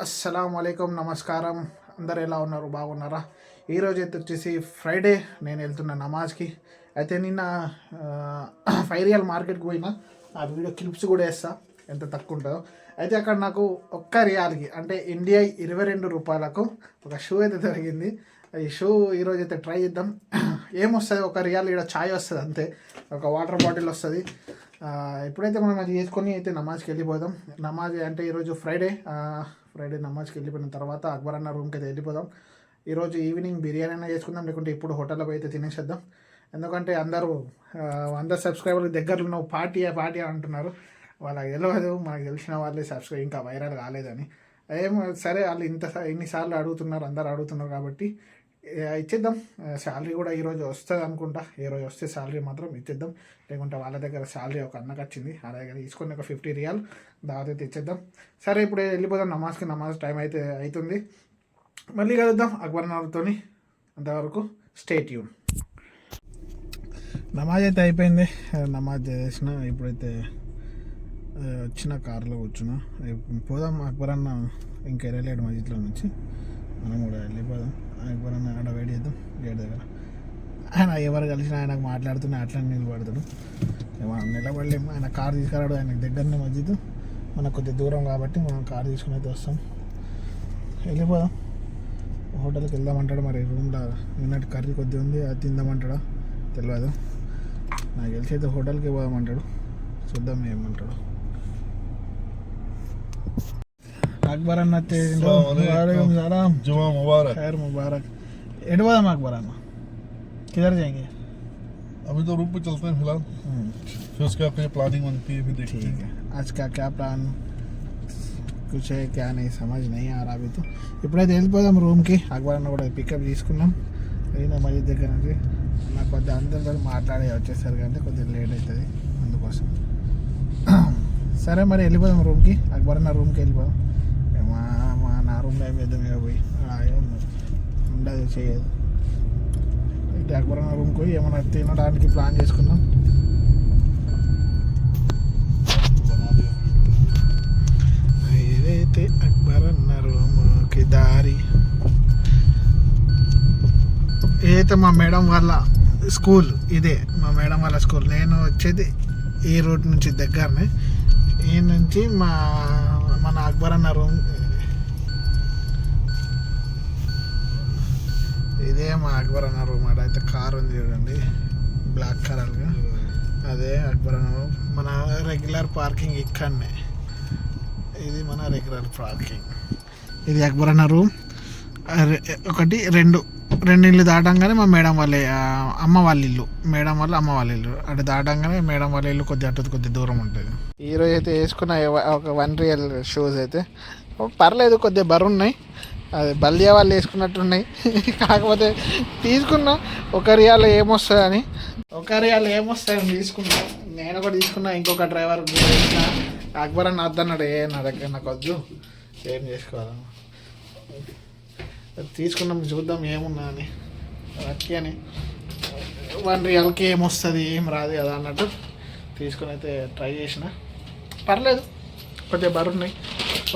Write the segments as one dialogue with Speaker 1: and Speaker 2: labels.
Speaker 1: అస్సలం అయికం నమస్కారం. అందరు ఎలా ఉన్నారు? బాగున్నారా? ఈరోజు అయితే వచ్చేసి ఫ్రైడే నేను వెళ్తున్నా నమాజ్కి. అయితే నిన్న ఫైవ్ రియల్ మార్కెట్కి పోయినా. ఆ వీడియో క్లిప్స్ కూడా వేస్తా. ఎంత తక్కువ ఉంటుందో. అయితే అక్కడ నాకు ఒక్క రియాల్కి అంటే ఇండియా ఇరవై రెండు రూపాయలకు ఒక షూ అయితే దొరికింది. ఈ షూ ఈరోజు అయితే ట్రై చేద్దాం. ఏమొస్తుంది? ఒక రియాల్ ఇక్కడ ఛాయ్ వస్తుంది అంతే. ఒక వాటర్ బాటిల్ వస్తుంది. ఎప్పుడైతే మనం అది చేసుకొని అయితే నమాజ్కి వెళ్ళిపోదాం నమాజ్ అంటే ఈరోజు ఫ్రైడే ఫ్రైడే నమాజ్కి వెళ్ళిపోయిన తర్వాత అక్బర్ అన్న రూమ్కి అయితే వెళ్ళిపోదాం. ఈరోజు ఈవినింగ్ బిర్యానీ అయినా చేసుకుందాం లేకుంటే ఇప్పుడు హోటల్లో పోయి అయితే తినేసేద్దాం. ఎందుకంటే అందరూ అందరు సబ్స్క్రైబర్లు దగ్గరలో ఉన్న పార్టీ పార్టీ అంటున్నారు. వాళ్ళకి తెలియదు మనకు తెలిసిన వాళ్ళే సబ్స్క్రైబ్ ఇంకా వైరల్ కాలేదని. ఏం సరే వాళ్ళు ఇంత ఇన్నిసార్లు అడుగుతున్నారు అందరు అడుగుతున్నారు కాబట్టి ఇచ్చేద్దాం. శాలరీ కూడా ఈరోజు వస్తుంది అనుకుంటా. ఈ రోజు వస్తే శాలరీ మాత్రం ఇచ్చేద్దాం. లేకుంటే వాళ్ళ దగ్గర శాలరీ ఒక అన్నకు వచ్చింది ఆ దగ్గర తీసుకొని ఒక ఫిఫ్టీ రియాల్ దావత్ అయితే ఇచ్చేద్దాం. సరే ఇప్పుడు వెళ్ళిపోదాం. నమాజ్కి నమాజ్ టైం అయితే అవుతుంది మళ్ళీ కలుద్దాం అక్బర్ నార్తోని అంతవరకు స్టేట్ యూన్ నమాజ్ అయితే అయిపోయింది. నమాజ్ చేసిన ఇప్పుడైతే వచ్చిన కారులో కూర్చున్నా. పోదాం అక్బర్ అన్న ఇంకా వెళ్ళలేడు మస్జిద్లో నుంచి. మనం కూడా వెళ్ళిపోదాం. అక్బర్ ఆడ వెయిట్ చేద్దాం. గేట్ దగ్గర. ఆయన ఎవరు కలిసిన ఆయనకు మాట్లాడుతున్నా అట్లా నిలబడతాడు. మనం నిలబడలేము ఆయన కార్ తీసుకురాడు. ఆయనకు దగ్గరనే మస్జిద్ మనకు కొద్దిగా దూరం కాబట్టి మనం కార్ తీసుకుని అయితే వస్తాం. వెళ్ళిపోదాం. హోటల్కి వెళ్దామంటాడు మరి? రూమ్లో నిన్నటి కర్రీ కొద్దిగా ఉంది. అది తిందామంటాడా? తెలియదు నాకు తెలిసి అయితే హోటల్కి పోదామంటాడు. చూద్దాం ఏమంటాడు. అక్బర్ అన్న వచ్చేసిండు. వాలేకుమ్ సలాం
Speaker 2: जुमा मुबारक
Speaker 1: खैर मुबारक एड పోదాం అక్బర్ అన్న किधर जाएंगे
Speaker 2: अभी तो रूम पे चलते हैं फिलहाल फिर उसके बाद कहीं प्लानिंग बनती है फिर देखते
Speaker 1: ठीक
Speaker 2: हैं
Speaker 1: है आज का क्या प्लान कुछ है क्या नहीं समझ नहीं आ रहा अभी तो ఇప్పుడైతే వెళ్ళిపోదాం రూమ్కి అక్బర్ అన్న కూడా పికప్ తీసుకున్నాం అయినా మళ్ళీ దగ్గర నుంచి నాకు కొద్దిగా అందరితో మాట్లాడి వచ్చేసరికి అంటే కొద్దిగా లేట్ అవుతుంది అందుకోసం సరే మరి వెళ్ళిపోదాం రూమ్కి అక్బర్ అన్న రూమ్కి వెళ్ళిపోదాం మా మా నా రూమ్లో పోయి ఉండదు చేయదు. అయితే అక్బరం రూమ్కి పోయి ఏమైనా తినడానికి ప్లాన్
Speaker 2: చేసుకున్నాం
Speaker 1: ఏదైతే అక్బర్ అన్న రూమ్కి దారి ఏదైతే మా మేడం వాళ్ళ స్కూల్ ఇదే మా మేడం వాళ్ళ స్కూల్ నేను వచ్చేది ఈ రోడ్ నుంచి దగ్గరనే. ఈ నుంచి మా మన అక్బర్ అన్న రూమ్ ఇదే మా అక్బర్ అన్న రూమ్ అక్కడ అయితే కార్ ఉంది చూడండి. బ్లాక్ కలర్గా. అదే అక్బర్ అన్న రూమ్ మన రెగ్యులర్ పార్కింగ్ ఇక్కడనే. ఇది మన రెగ్యులర్ పార్కింగ్ ఇది అక్బర్ అన్న రూమ్ ఒకటి రెండు. రెండు ఇల్లు దాటంగానే మా మేడం వాళ్ళ అమ్మ వాళ్ళ ఇల్లు. మేడం వాళ్ళ అమ్మ వాళ్ళ ఇల్లు. అటు దాటంగానే మేడం వాళ్ళ ఇల్లు కొద్ది అటు కొద్ది దూరం ఉంటుంది. ఈరోజు అయితే వేసుకున్న ఒక వన్ రియల్ షూస్ అయితే. పర్లేదు కొద్దిగా బరువున్నాయి అది బల్దియా వాళ్ళు వేసుకున్నట్టున్నాయి. కాకపోతే తీసుకున్నా ఒక రియాల్ ఏమొస్తుందని. ఒక రియాల్ ఏమొస్తాయని తీసుకున్నా. నేను కూడా తీసుకున్నా ఇంకొక డ్రైవర్ అక్బర్ అన్న అద్దన్నాడు ఏ నా దగ్గర నాకు వద్దు. ఏం చేసుకోవాలి? తీసుకున్నాం చూద్దాం ఏమున్నా అని లక్కీ అని. వన్ రియల్కి ఏమొస్తుంది ఏం రాదు కదా అన్నట్టు తీసుకుని అయితే ట్రై చేసిన. పర్లేదు. కొద్దిగా బరున్నాయి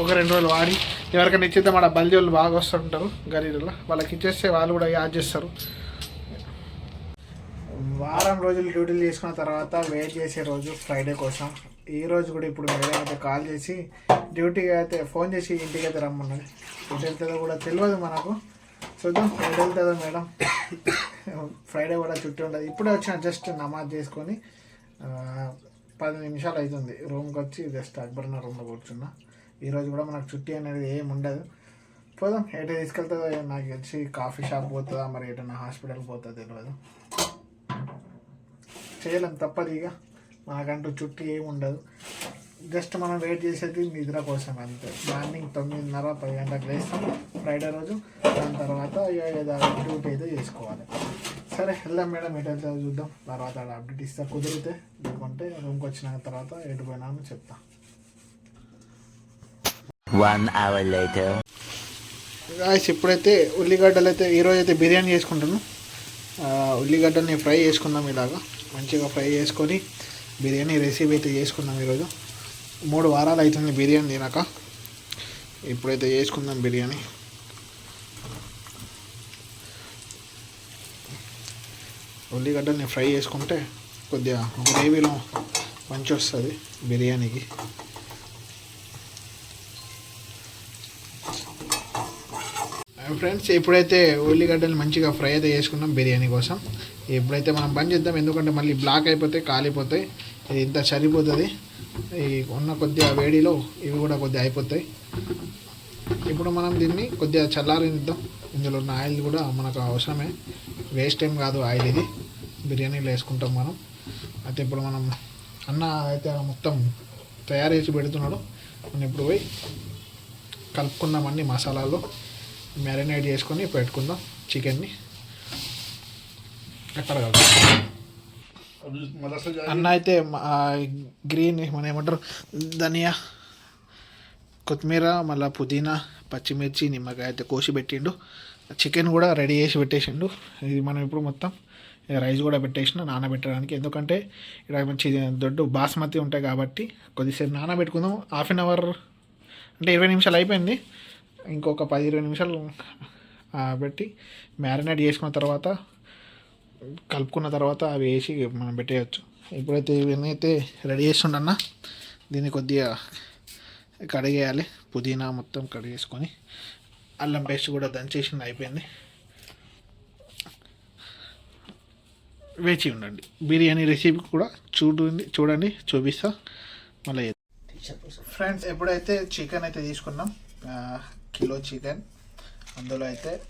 Speaker 1: ఒక రెండు రోజులు వాడి ఎవరికైనా ఇచ్చేద్దాం మన బల్జోళ్ళు బాగా వస్తుంటారు గరీరులో వాళ్ళకి ఇచ్చేస్తే వాళ్ళు కూడా యాడ్ చేస్తారు. వారం రోజులు డ్యూటీలు చేసుకున్న తర్వాత వెయిట్ చేసే రోజు ఫ్రైడే కోసం. ఈ రోజు కూడా ఇప్పుడు మేడం అయితే కాల్ చేసి డ్యూటీకి అయితే ఫోన్ చేసి ఇంటికి అయితే రమ్మన్నది ఎటు వెళ్తుందో కూడా తెలియదు మనకు. చూద్దాం ఎటు వెళ్తుందో మేడం. ఫ్రైడే కూడా చుట్టూ ఉండదు ఇప్పుడే వచ్చిన జస్ట్ నమాజ్ చేసుకొని పది నిమిషాలు అవుతుంది. రూమ్కి వచ్చి జస్ట్ అక్బర్న రూమ్లో కూర్చున్నా. ఈరోజు కూడా మనకు చుట్టి అనేది ఏమి ఉండదు. పోదాం ఎటు తీసుకెళ్తుందో నాకు తెలిసి కాఫీ షాప్ పోతుందా మరి ఎటన్నా హాస్పిటల్ పోతుందో తెలియదు చేయలేం తప్పదు ఇక. మనకంటూ చుట్టూ ఏమి ఉండదు. జస్ట్ మనం వెయిట్ చేసేది నిద్ర కోసం అంతే. మార్నింగ్ తొమ్మిదిన్నర పది గంటలకు లేస్తాం. ఫ్రైడే రోజు దాని తర్వాత ఇక ఏదో డ్యూటీ అయితే చేసుకోవాలి. సరే వెళ్దాం మేడం ఎటు వెళ్తా చూద్దాం. తర్వాత ఆడ అప్డేట్ ఇస్తా. కుదిరితే లేకుంటే రూమ్కి వచ్చిన తర్వాత ఎటు పోయినామో చెప్తాను
Speaker 3: వన్ అవర్ లేటర్
Speaker 1: గాయస్ ఇప్పుడైతే ఉల్లిగడ్డలు అయితే ఈరోజు అయితే బిర్యానీ చేసుకుంటాను ఉల్లిగడ్డని ఫ్రై చేసుకుందాం ఇలాగా. మంచిగా ఫ్రై చేసుకొని బిర్యానీ రెసిపీ అయితే చేసుకున్నాం ఈరోజు. మూడు వారాలు అవుతుంది బిర్యానీ తినక. ఇప్పుడైతే చేసుకుందాం బిర్యానీ. ఉల్లిగడ్డని ఫ్రై చేసుకుంటే కొద్దిగా గ్రేవీలో మంచి వస్తుంది బిర్యానీకి. ఫ్రెండ్స్ ఇప్పుడైతే ఉల్లిగడ్డలు మంచిగా ఫ్రై అయితే చేసుకున్నాం బిర్యానీ కోసం. ఇప్పుడైతే మనం బంద్ చేద్దాం. ఎందుకంటే మళ్ళీ బ్లాక్ అయిపోతాయి కాలిపోతాయి ఇది ఇంత సరిపోతుంది. ఈ ఉన్న కొద్దిగా వేడిలో ఇవి కూడా కొద్దిగా అయిపోతాయి. ఇప్పుడు మనం దీన్ని కొద్దిగా చల్లారిద్దాం ఇందులో ఉన్న ఆయిల్ కూడా మనకు అవసరమే. వేస్ట్ ఏం కాదు ఆయిల్ ఇది. బిర్యానీలో వేసుకుంటాం మనం. అయితే ఇప్పుడు మనం అన్న అయితే మొత్తం తయారు చేసి పెడుతున్నాడు. మనం ఇప్పుడు పోయి కలుపుకుందాం మసాలాలు. మ్యారినేట్ చేసుకొని పెట్టుకుందాం చికెన్ని. ఎక్కడ
Speaker 2: కాదు.
Speaker 1: అన్న అయితే గ్రీన్ మనం ఏమంటారు? ధనియా కొత్తిమీర మళ్ళీ పుదీనా పచ్చిమిర్చి నిమ్మకాయ అయితే కోసి పెట్టిండు. చికెన్ కూడా రెడీ చేసి పెట్టేసిండు. ఇది మనం ఇప్పుడు మొత్తం రైస్ కూడా పెట్టేసిన నానబెట్టడానికి. ఎందుకంటే ఇక్కడ మంచి దొడ్డు బాస్మతి ఉంటాయి కాబట్టి కొద్దిసేపు నానబెట్టుకుందాం. హాఫ్ అన్ అవర్ అంటే ఇరవై నిమిషాలు అయిపోయింది. ఇంకొక పది ఇరవై నిమిషాలు పెట్టి మ్యారినేట్ చేసుకున్న తర్వాత కలుపుకున్న తర్వాత అవి వేసి మనం పెట్టేయచ్చు. ఇప్పుడైతే ఇవన్నీ అయితే రెడీ చేస్తుండన్న దీన్ని కొద్దిగా కడిగేయాలి. పుదీనా మొత్తం కడిగేసుకొని అల్లం పేస్ట్ కూడా దంచేసింది అయిపోయింది. వేచి ఉండండి. బిర్యానీ రెసిపీ కూడా చూడండి చూడండి చూపిస్తా. మళ్ళీ ఫ్రెండ్స్ ఎప్పుడైతే చికెన్ అయితే తీసుకున్నాం కిలో చికెన్ అందులో అయితే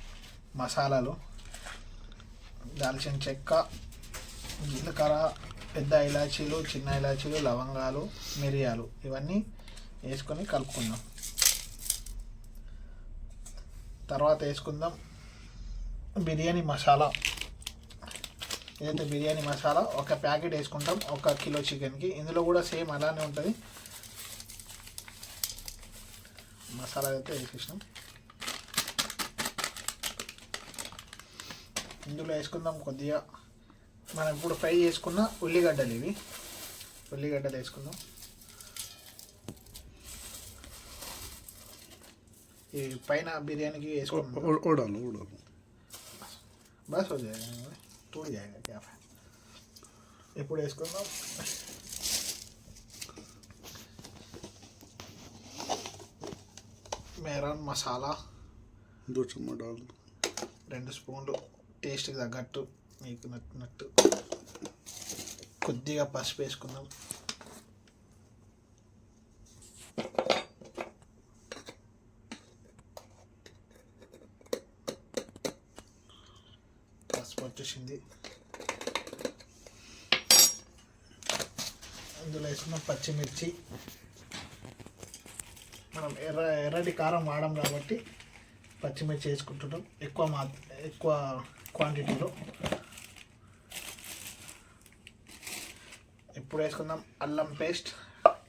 Speaker 1: మసాలాలు దాల్చిన చెక్క జీలకర్ర పెద్ద ఇలాచీలు చిన్న ఇలాచీలు లవంగాలు మిరియాలు ఇవన్నీ వేసుకొని కలుపుకుందాం. తర్వాత వేసుకుందాం బిర్యానీ మసాలా. ఏదైతే బిర్యానీ మసాలా ఒక ప్యాకెట్ వేసుకుంటాం ఒక కిలో చికెన్కి. ఇందులో కూడా సేమ్ అలానే ఉంటుంది. మసాలా అయితే వేసేసినాం ఇందులో వేసుకుందాం కొద్దిగా మనం ఇప్పుడు ఫ్రై చేసుకున్న ఉల్లిగడ్డలు ఇవి. ఉల్లిగడ్డలు వేసుకుందాం. ఈ పైన బిర్యానీకి వేసుకుందాం. బస్ తోడి ఇప్పుడు వేసుకుందాం? మేరన్ మసాలా
Speaker 2: दो चम्मच डाल दो
Speaker 1: రెండు స్పూన్లు టేస్ట్కి తగ్గట్టు మీకు నచ్చినట్టు కొద్దిగా పసుపు వేసుకుందాం పసుపు వచ్చేసింది అందులో వేసుకున్నాం పచ్చిమిర్చి మనం ఎర్ర ఎర్రటి కారం వాడడం కాబట్టి పచ్చిమిర్చి వేసుకుంటుంటాం. ఎక్కువ మా ఎక్కువ క్వాంటిటీలో ఇప్పుడు వేసుకుందాం అల్లం పేస్ట్.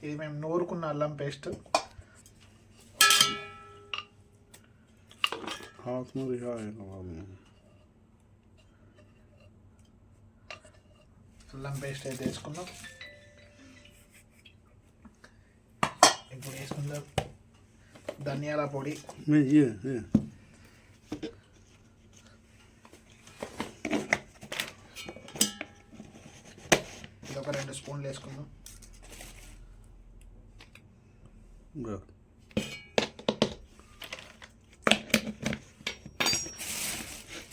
Speaker 1: ఇది మేము నూరుకున్న అల్లం పేస్ట్. అల్లం పేస్ట్ అయితే వేసుకుందాం. ఇప్పుడు వేసుకుందాం. ధనియాల పొడి. ఇది రెండు స్పూన్లు వేసుకుందాం.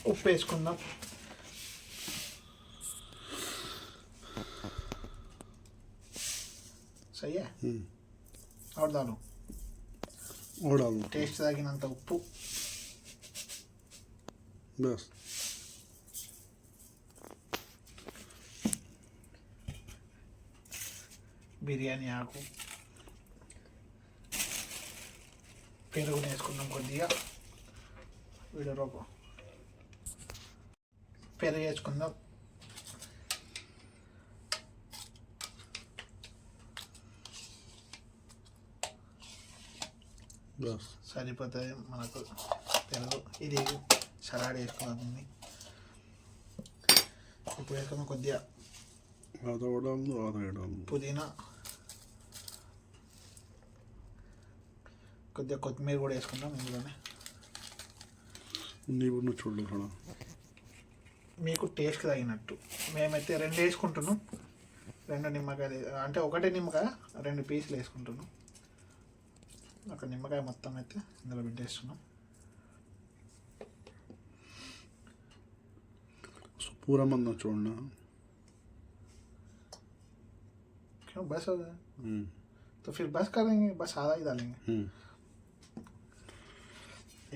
Speaker 1: ఉప్పు వేసుకుందాం. సయ్యా? అవుతాను టేస్ట్ తగినంత ఉప్పు
Speaker 2: बस
Speaker 1: బిర్యానీ ఆకు పెరుగు వేసుకుందాం కొద్దిగా వీడియో రూపం పెరుగు వేసుకుందాం సరిపోతుంది మనకు తెలుగు. ఇది సలాడ్ వేసుకోవాలి ఇప్పుడు వేసుకున్న కొద్దిగా. పుదీనా. కొద్దిగా కొత్తిమీర కూడా వేసుకుందాం ఇందులోనే.
Speaker 2: నీవు చూడలేదు
Speaker 1: మీకు టేస్ట్ తగినట్టు. మేమైతే రెండు వేసుకుంటున్నాం. రెండు నిమ్మకాయలు అంటే ఒకటే నిమ్మకాయ రెండు పీసులు వేసుకుంటున్నాం. ఒక నిమ్మకాయ మొత్తం అయితే ఇందులో పెట్టేస్తున్నాం
Speaker 2: उसको पूरा मत न छोड़ना
Speaker 1: क्यों बस हो गया
Speaker 2: हम्म
Speaker 1: तो फिर बस करेंगे बस आधा ही डालेंगे
Speaker 2: हम्म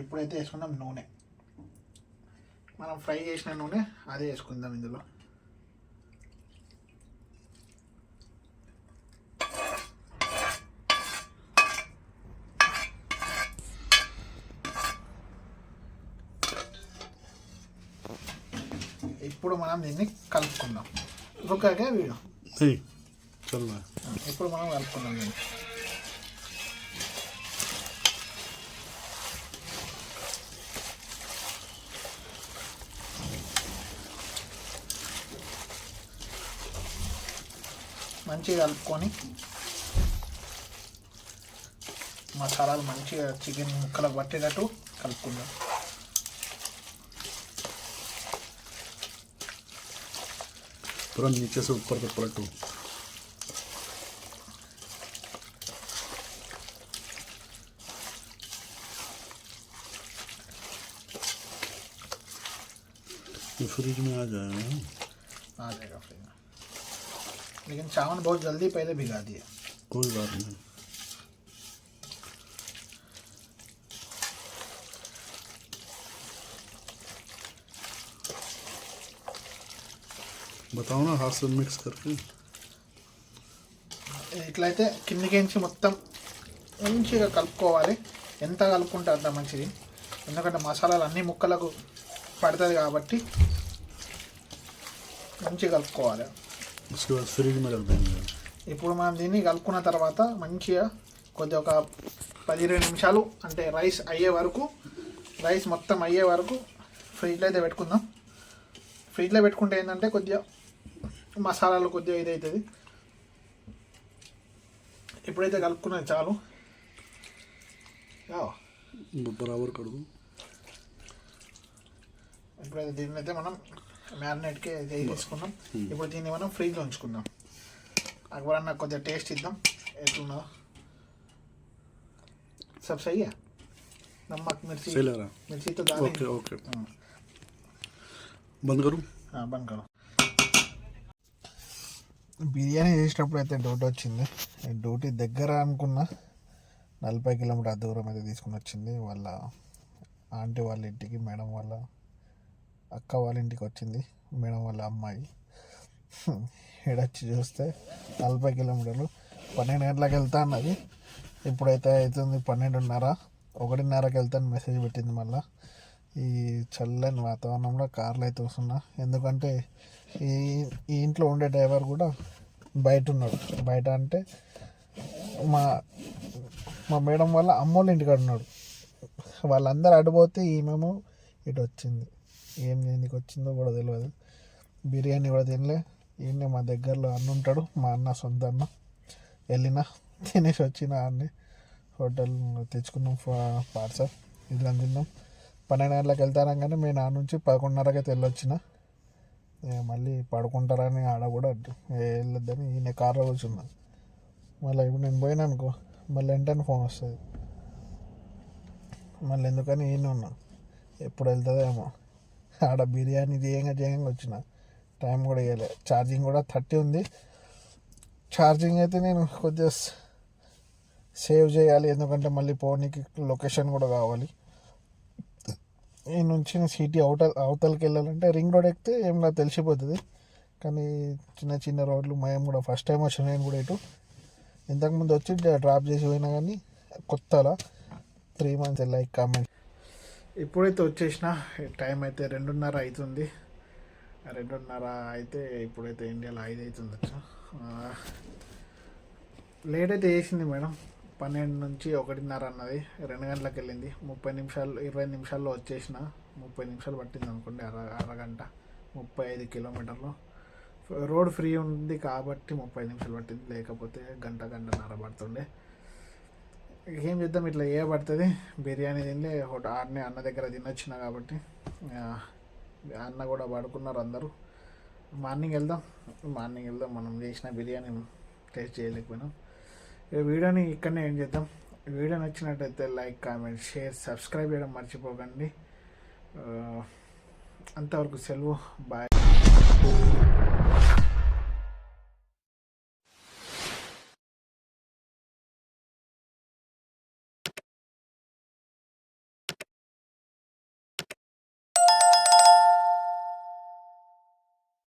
Speaker 1: ఇప్పుడైతే వేసుకున్నాం నూనె మనం ఫ్రై చేసిన నూనె అదే వేసుకుందాం ఇందులో ఇప్పుడు మనం దీన్ని కలుపుకుందాం. రుకాగా వీడు. ఇప్పుడు మనం కలుపుకుందాం దీన్ని. మంచిగా కలుపుకొని మసాలాలు మంచిగా చికెన్ ముక్కలు పట్టేటట్టు కలుపుకుందాం.
Speaker 2: पूरा नीचे से ऊपर तक पलटो ये फ्रिज में आ जाएगा
Speaker 1: आ जाएगा फ्रिज में लेकिन चावल बहुत जल्दी पहले भिगा दिया
Speaker 2: कोई बात नहीं। बताओ ना हाथ से मिक्स करके
Speaker 1: ఇట్లయితే కిందికించి మొత్తం మంచిగా కలుపుకోవాలి ఎంత కలుపుకుంటే అంత మంచిది ఎందుకంటే మసాలాలు అన్ని ముక్కలకు పడుతుంది కాబట్టి మంచిగా కలుపుకోవాలి
Speaker 2: उसके बाद फ्रिज में रख देंगे
Speaker 1: ఇప్పుడు మనం దీన్ని కలుపుకున్న తర్వాత మంచిగా కొద్దిగా ఒక పది ఇరవై నిమిషాలు అంటే రైస్ అయ్యే వరకు రైస్ మొత్తం అయ్యే వరకు ఫ్రిడ్జ్లో అయితే పెట్టుకుందాం ఫ్రిడ్జ్లో పెట్టుకుంటే ఏంటంటే కొద్దిగా మసాలాలు కొద్దిగా ఇదైతుంది. ఎప్పుడైతే కలుపుకున్నాను చాలు.
Speaker 2: బరాబర్ కడుగు.
Speaker 1: ఇప్పుడైతే దీన్ని అయితే మనం మ్యారినేట్కి తీసుకున్నాం. ఇప్పుడు దీన్ని మనం ఫ్రీజ్లో ఉంచుకుందాం. అక్కడ నాకు కొద్దిగా టేస్ట్ ఇద్దాం. ఎట్లున్నా సబ్
Speaker 2: సయ్యా నమ్మక్
Speaker 1: మిర్చి.
Speaker 2: మిర్చితో బంద్
Speaker 1: కరు. బంద్ కరు. బిర్యానీ చేసేటప్పుడు అయితే డ్యూటీ వచ్చింది. డ్యూటీ దగ్గర అనుకున్న నలభై కిలోమీటర్ దూరం అయితే తీసుకుని వచ్చింది. వాళ్ళ ఆంటీ వాళ్ళ ఇంటికి మేడం వాళ్ళ అక్క వాళ్ళ ఇంటికి వచ్చింది. మేడం వాళ్ళ అమ్మాయి ఏడొచ్చి చూస్తే నలభై కిలోమీటర్లు పన్నెండు గంటలకు వెళ్తా అన్నది. ఇప్పుడైతే అవుతుంది పన్నెండున్నర. ఒకటిన్నరకి వెళ్తాను మెసేజ్ పెట్టింది మళ్ళీ. ఈ చల్లని వాతావరణంలో కార్లు అయితే వస్తున్నా. ఎందుకంటే ఈ ఈ ఇంట్లో ఉండే డ్రైవర్ కూడా బయట ఉన్నాడు బయట అంటే మా మా మేడం వాళ్ళ అమ్మోళ్ళ ఇంటికాడ ఉన్నాడు. వాళ్ళందరూ అడిపోతే ఈమెమో ఇటు వచ్చింది. ఏం ఎందుకు వచ్చిందో కూడా తెలియదు బిర్యానీ కూడా తినలే. ఈయన మా దగ్గరలో అన్న ఉంటాడు మా అన్న సొంత అన్న. వెళ్ళిన తినేసి వచ్చిన అన్ని హోటల్ తెచ్చుకున్నాం పార్సల్. ఇట్లా తిన్నాం. పన్నెండు గంటలకు వెళ్తానం మేము నాన్న నుంచి పదకొండున్నరకి వెళ్ళొచ్చిన మళ్ళీ పడుకుంటారని ఆడ కూడా ఏ వెళ్ళొద్దని ఈయన కార్లో కూర్చున్నా. మళ్ళీ ఇప్పుడు నేను పోయినా అనుకో మళ్ళీ వెంటనే ఫోన్ వస్తుంది. మళ్ళీ ఎందుకని ఈయన ఉన్నా. ఎప్పుడు వెళ్తుందేమో. ఆడ బిర్యానీ చేయంగా చేయంగా వచ్చిన. టైం కూడా వేయలే ఛార్జింగ్ కూడా థర్టీ ఉంది. ఛార్జింగ్ అయితే నేను కొద్దిగా సేవ్ చేయాలి. ఎందుకంటే మళ్ళీ పోనీకి లొకేషన్ కూడా కావాలి. నుంచి నేను సిటీ అవుట అవతలకి వెళ్ళాలంటే రింగ్ రోడ్ ఎక్కితే ఏం నాకు తెలిసిపోతుంది. కానీ చిన్న చిన్న రోడ్లు మేము కూడా ఫస్ట్ టైం వచ్చిన నేను కూడా ఇటు. ఇంతకుముందు వచ్చి డ్రాప్ చేసి పోయినా కానీ కొత్తలా. త్రీ మంత్స్ లైక్ కామెంట్ ఇప్పుడైతే వచ్చేసిన. టైం అయితే రెండున్నర అవుతుంది రెండున్నర అయితే ఇప్పుడైతే ఇండియాలో ఐదు అవుతుంది లేట్ అయితే చేసింది మేడం. పన్నెండు నుంచి ఒకటిన్నర అన్నది. రెండు గంటలకు వెళ్ళింది. ముప్పై నిమిషాలు ఇరవై నిమిషాల్లో వచ్చేసిన. ముప్పై నిమిషాలు పట్టింది అనుకోండి అర అరగంట. ముప్పై ఐదు కిలోమీటర్లు. రోడ్ ఫ్రీ ఉంది కాబట్టి ముప్పై నిమిషాలు పట్టింది. లేకపోతే గంట గంటన్నర పడుతుండే. ఏం చేద్దాం? ఇట్లా ఏ పడుతుంది? బిర్యానీ తినలే ఒకటి ఆడనే అన్న దగ్గర తినొచ్చిన కాబట్టి అన్న కూడా పడుకున్నారు అందరూ. మార్నింగ్ వెళ్దాం. మార్నింగ్ వెళ్దాం. మనం చేసిన బిర్యానీ టేస్ట్ చేయలేకపోయినాం. ఈ వీడియోని ఇక్కడనే ఏం చేద్దాం. వీడియో నచ్చినట్టయితే లైక్ కామెంట్ షేర్ సబ్స్క్రైబ్ చేయడం మర్చిపోకండి. అంతవరకు సెలవు. బాయ్.